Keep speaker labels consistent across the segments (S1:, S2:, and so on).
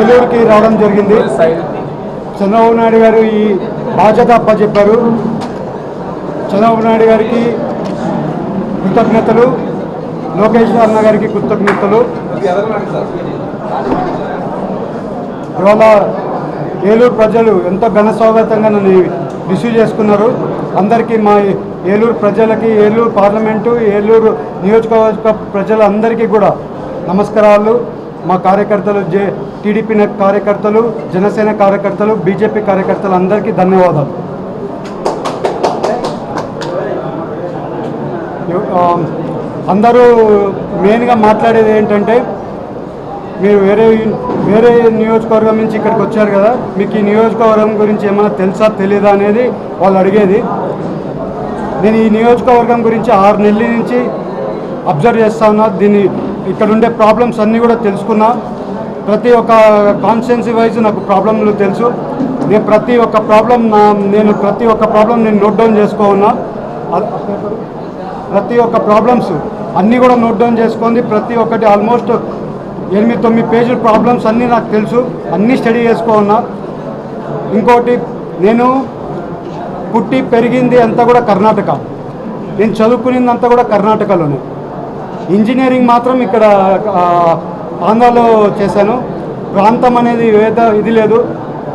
S1: ఏలూరుకి రావడం జరిగింది. చంద్రబాబు నాయుడు గారు ఈ బాధ్యత అప్పచెప్పారు. చంద్రబాబు నాయుడు గారికి కృతజ్ఞతలు. లోకేష్ అన్న గారికి కృతజ్ఞతలు. ఇవాళ ఏలూరు ప్రజలు ఎంతో ఘన స్వాగతంగా నన్ను రిసీవ్ చేసుకున్నారు. అందరికీ మా ఏలూరు ప్రజలకి ఏలూరు పార్లమెంటు ఏలూరు నియోజకవర్గ ప్రజలందరికీ కూడా నమస్కారాలు. మా కార్యకర్తలు జే టీడీపీ కార్యకర్తలు జనసేన కార్యకర్తలు బీజేపీ కార్యకర్తలు అందరికీ ధన్యవాదాలు. అందరూ మెయిన్గా మాట్లాడేది ఏంటంటే మీరు వేరే వేరే నియోజకవర్గం నుంచి ఇక్కడికి వచ్చారు కదా మీకు ఈ నియోజకవర్గం గురించి ఏమైనా తెలుసా తెలీదా అనేది వాళ్ళు అడిగేది. నేను ఈ నియోజకవర్గం గురించి ఆరు నెలల నుంచి అబ్జర్వ్ చేస్తా ఉన్నా దీన్ని ఇక్కడ ఉండే ప్రాబ్లమ్స్ అన్నీ కూడా తెలుసుకున్నా. ప్రతి ఒక్క కాన్స్టిట్యున్సీ వైజ్ నాకు ప్రాబ్లంలు తెలుసు. నేను ప్రతి ఒక్క ప్రాబ్లం నా నేను ప్రతి ఒక్క ప్రాబ్లం నేను నోట్ డౌన్ చేసుకోవన్నా ప్రతి ఒక్క ప్రాబ్లమ్స్ అన్నీ కూడా నోట్ డౌన్ చేసుకుంది ప్రతి ఒక్కటి ఆల్మోస్ట్ ఎనిమిది తొమ్మిది పేజీల ప్రాబ్లమ్స్ అన్నీ నాకు తెలుసు. అన్నీ స్టడీ చేసుకోవన్నా ఇంకోటి నేను పుట్టి పెరిగింది అంతా కూడా కర్ణాటక. నేను చదువుకునింది అంతా కూడా కర్ణాటకలోనే. ఇంజనీరింగ్ మాత్రం ఇక్కడ ఆంధ్రాలో చేశాను. ప్రాంతం అనేది వేద ఇది లేదు.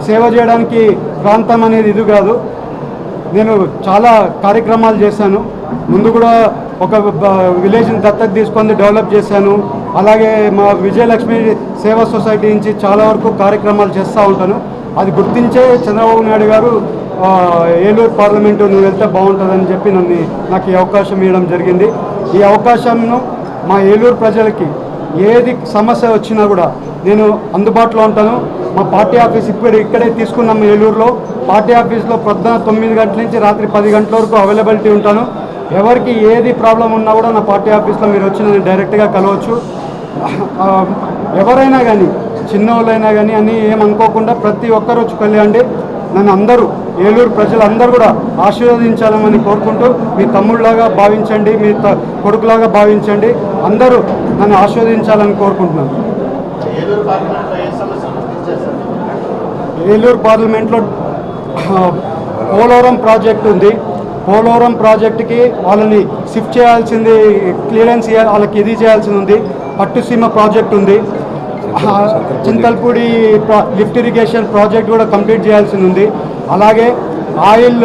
S1: సేవ చేయడానికి ప్రాంతం అనేది ఇది కాదు. నేను చాలా కార్యక్రమాలు చేశాను. ముందు కూడా ఒక విలేజ్ని దత్తత తీసుకొని డెవలప్ చేశాను. అలాగే మా విజయలక్ష్మి సేవా సొసైటీ నుంచి చాలా వరకు కార్యక్రమాలు చేస్తూ ఉంటాను. అది గుర్తించే చంద్రబాబు నాయుడు గారు ఏలూరు పార్లమెంటు నువ్వు వెళ్తే బాగుంటుందని చెప్పి నన్ను నాకు ఈ అవకాశం ఇవ్వడం జరిగింది. ఈ అవకాశంను మా ఏలూరు ప్రజలకి ఏది సమస్య వచ్చినా కూడా నేను అందుబాటులో ఉంటాను. మా పార్టీ ఆఫీస్ ఇప్పుడు ఇక్కడే తీసుకున్నాము ఏలూరులో. పార్టీ ఆఫీస్లో పొద్దున తొమ్మిది గంటల నుంచి రాత్రి పది గంటల వరకు అవైలబిలిటీ ఉంటాను. ఎవరికి ఏది ప్రాబ్లం ఉన్నా కూడా నా పార్టీ ఆఫీస్లో మీరు వచ్చి నేను డైరెక్ట్గా కలవచ్చు. ఎవరైనా కానీ చిన్నోళ్ళైనా కానీ అని ఏమనుకోకుండా ప్రతి ఒక్కరు వచ్చి కలియండి నన్ను అందరూ ఏలూరు ప్రజలందరూ కూడా ఆశీర్వదించాలని కోరుకుంటూ మీ తమ్ముళ్ళలాగా భావించండి మీ కొడుకులాగా భావించండి. అందరూ నన్ను ఆశీర్వదించాలని కోరుకుంటున్నాను.
S2: ఏలూరు పార్లమెంట్లో
S1: పోలవరం ప్రాజెక్ట్ ఉంది. పోలవరం ప్రాజెక్టుకి వాళ్ళని షిఫ్ట్ చేయాల్సింది క్లియరెన్స్ వాళ్ళకి ఇది చేయాల్సింది ఉంది. పట్టుసీమ ప్రాజెక్ట్ ఉంది. చింతల్పూడి ప్రా- లిఫ్ట్ ఇరిగేషన్ ప్రాజెక్ట్ కూడా కంప్లీట్ చేయాల్సి ఉంది. అలాగే ఆయిల్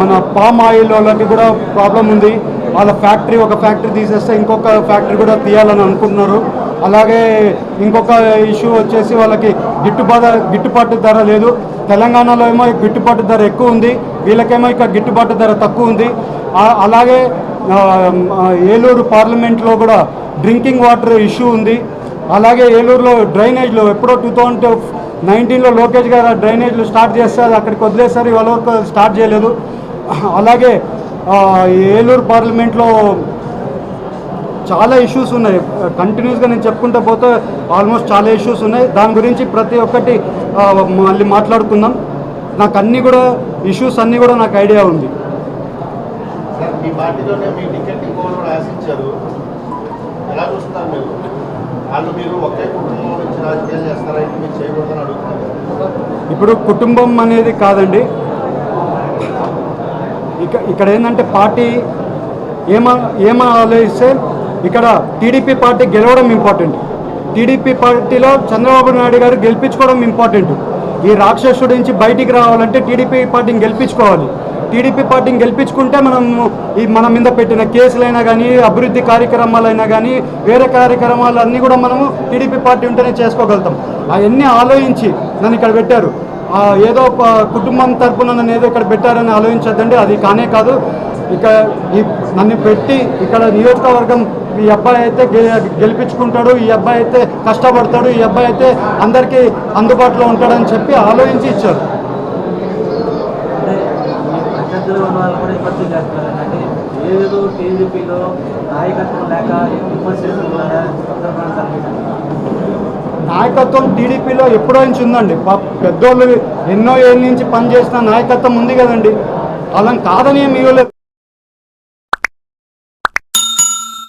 S1: మన పామ్ ఆయిల్ వాళ్ళకి కూడా ప్రాబ్లం ఉంది. వాళ్ళ ఫ్యాక్టరీ ఒక ఫ్యాక్టరీ తీసేస్తే ఇంకొక ఫ్యాక్టరీ కూడా తీయాలని అనుకుంటున్నారు. అలాగే ఇంకొక ఇష్యూ వచ్చేసి వాళ్ళకి గిట్టుబాటు గిట్టుబాటు ధర లేదు. తెలంగాణలో ఏమో గిట్టుబాటు ధర ఎక్కువ ఉంది. వీళ్ళకేమో ఇక్కడ గిట్టుబాటు ధర తక్కువ ఉంది. అలాగే ఏలూరు పార్లమెంట్లో కూడా డ్రింకింగ్ వాటర్ ఇష్యూ ఉంది. అలాగే ఏలూరులో డ్రైనేజ్లో ఎప్పుడో టూ థౌజండ్ నైన్టీన్లో లోకేష్ గారు డ్రైనేజ్లు స్టార్ట్ చేస్తారు అక్కడికి వదిలేసారు ఇవాళ వరకు స్టార్ట్ చేయలేదు. అలాగే ఏలూరు పార్లమెంట్లో చాలా ఇష్యూస్ ఉన్నాయి. కంటిన్యూస్గా నేను చెప్పుకుంటూ పోతే ఆల్మోస్ట్ చాలా ఇష్యూస్ ఉన్నాయి. దాని గురించి ప్రతి ఒక్కటి మళ్ళీ మాట్లాడుకుందాం. నాకు అన్నీ కూడా ఇష్యూస్ అన్నీ కూడా నాకు ఐడియా ఉంది.
S2: మీ పార్టీలోనే మీ టికెట్ ఆశించారు వాళ్ళు మీరు ఒకే కుటుంబం నుంచి రాజకీయాలు చేస్తారా? ఇది మీరు చేయకూడదని అడుగుతున్నారు?
S1: ఇప్పుడు కుటుంబం అనేది కాదండి. ఇక ఇక్కడ ఏంటంటే పార్టీ ఏమ ఏమ ఆలోచిస్తే ఇక్కడ టీడీపీ పార్టీ గెలవడం ఇంపార్టెంట్ టీడీపీ పార్టీలో చంద్రబాబు నాయుడు గారు గెలిపించుకోవడం ఇంపార్టెంట్ ఈ రాక్షసుడి నుంచి బయటికి రావాలంటే టీడీపీ పార్టీని గెలిపించుకోవాలి. టీడీపీ పార్టీని గెలిపించుకుంటే మనం ఈ మన మీద పెట్టిన కేసులైనా కానీ అభివృద్ధి కార్యక్రమాలైనా కానీ వేరే కార్యక్రమాలు అన్నీ కూడా మనము టీడీపీ పార్టీ ఉంటేనే చేసుకోగలుగుతాం. అవన్నీ ఆలోచించి నన్ను ఇక్కడ పెట్టారు. ఏదో కుటుంబం తరపున నన్ను ఏదో ఇక్కడ పెట్టారని ఆలోచించద్దండి అది కానే కాదు. ఇక ఈ నన్ను పెట్టి ఇక్కడ నియోజకవర్గం ఈ అబ్బాయి అయితే గె- గెలిపించుకుంటాడు ఈ అబ్బాయి అయితే కష్టపడతాడు ఈ అబ్బాయి అయితే అందరికీ అందుబాటులో ఉంటాడని చెప్పి ఆలోచించి ఇచ్చారు.
S3: ప్రత్యర్థులు ఉన్న వాళ్ళు కూడా విమర్శలు చేస్తున్నారు. ఏదో టీడీపీలో నాయకత్వం లేక విమర్శ చేస్తున్నారా
S1: నాయకత్వం టీడీపీలో ఎప్పుడో నుంచి ఉందండి. పెద్దోళ్ళు ఎన్నో ఏళ్ళ నుంచి పనిచేసిన నాయకత్వం ఉంది కదండి. వాళ్ళని కాదని ఏమి ఇవ్వలేదు